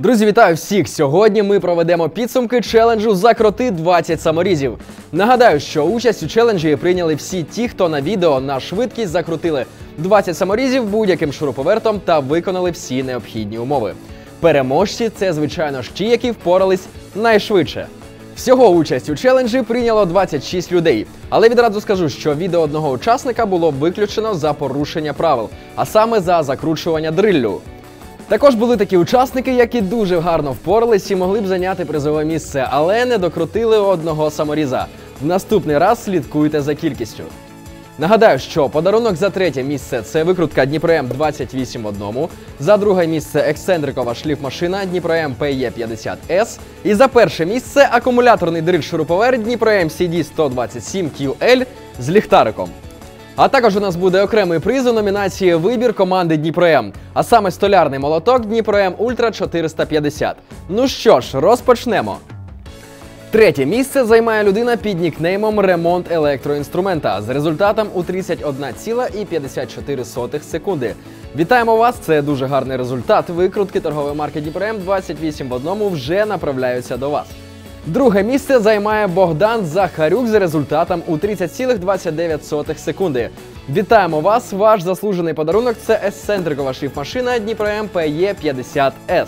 Друзі, вітаю всіх! Сьогодні ми проведемо підсумки челенджу Закроти 20 саморізів. Нагадаю, що участь у челенджі прийняли всі ті, хто на відео на швидкість закрутили 20 саморізів будь-яким шуруповертом та виконали всі необхідні умови. Переможці це, звичайно ж, ті, які впорались найшвидше. Всього участь у челенджі прийняло 26 людей. Але відразу скажу, що відео одного учасника було виключено за порушення правил, а саме за закручування дриллю. Також були такі учасники, які дуже гарно впорались і могли б зайняти призове місце, але не докрутили одного саморіза. В наступний раз слідкуйте за кількістю. Нагадаю, що подарунок за третє місце це викрутка Дніпром 28 в одному, за друге місце ексцентрикова шліфмашина Дніпром PE 50 s і за перше місце акумуляторний дриль шуруповерт Дніпром CD 127 QL з ліхтариком. А також у нас буде окремий приз у номінації Вибір команди Дніпром, а саме столярний молоток Дніпром Ультра 450. Ну що ж, розпочнемо. Третє місце займає людина під нікнеймом Ремонт електроінструмента з результатом у 31,54 секунди. Вітаємо вас! Це дуже гарний результат. Викрутки торгової марки Дніпром 28 в одному вже направляються до вас. Друге місце займає Богдан Захарюк з результатом у 30,29 секунди. Вітаємо вас! Ваш заслужений подарунок це есцентрикова шліфмашина Дніпром PE 50 s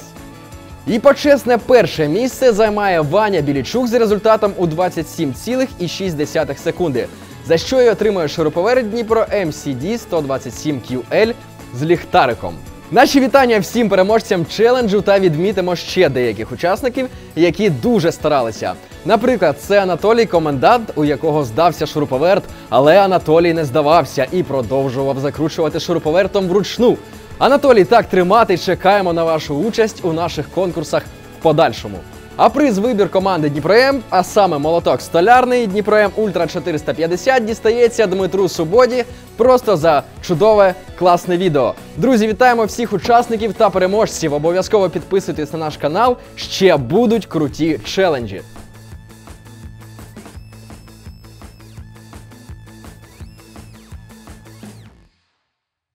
і почесне перше місце займає Ваня Білічук з результатом у 27,6 секунди, за що й отримує шуруповерт Дніпро MCD 127 QL з ліхтариком. Наші вітання всім переможцям челенджу та відмітимо ще деяких учасників, які дуже старалися. Наприклад, це Анатолій Комендант, у якого здався шуруповерт, але Анатолій не здавався і продовжував закручувати шуруповертом вручну. Анатолій, так тримати, чекаємо на вашу участь у наших конкурсах в подальшому. А приз вибір команди Дніпром, а саме молоток столярний Дніпром Ультра 450 дістається Дмитру Субоді просто за чудове класне відео. Друзі, вітаємо всіх учасників та переможців. Обов'язково підписуйтесь на наш канал. Ще будуть круті челенджі.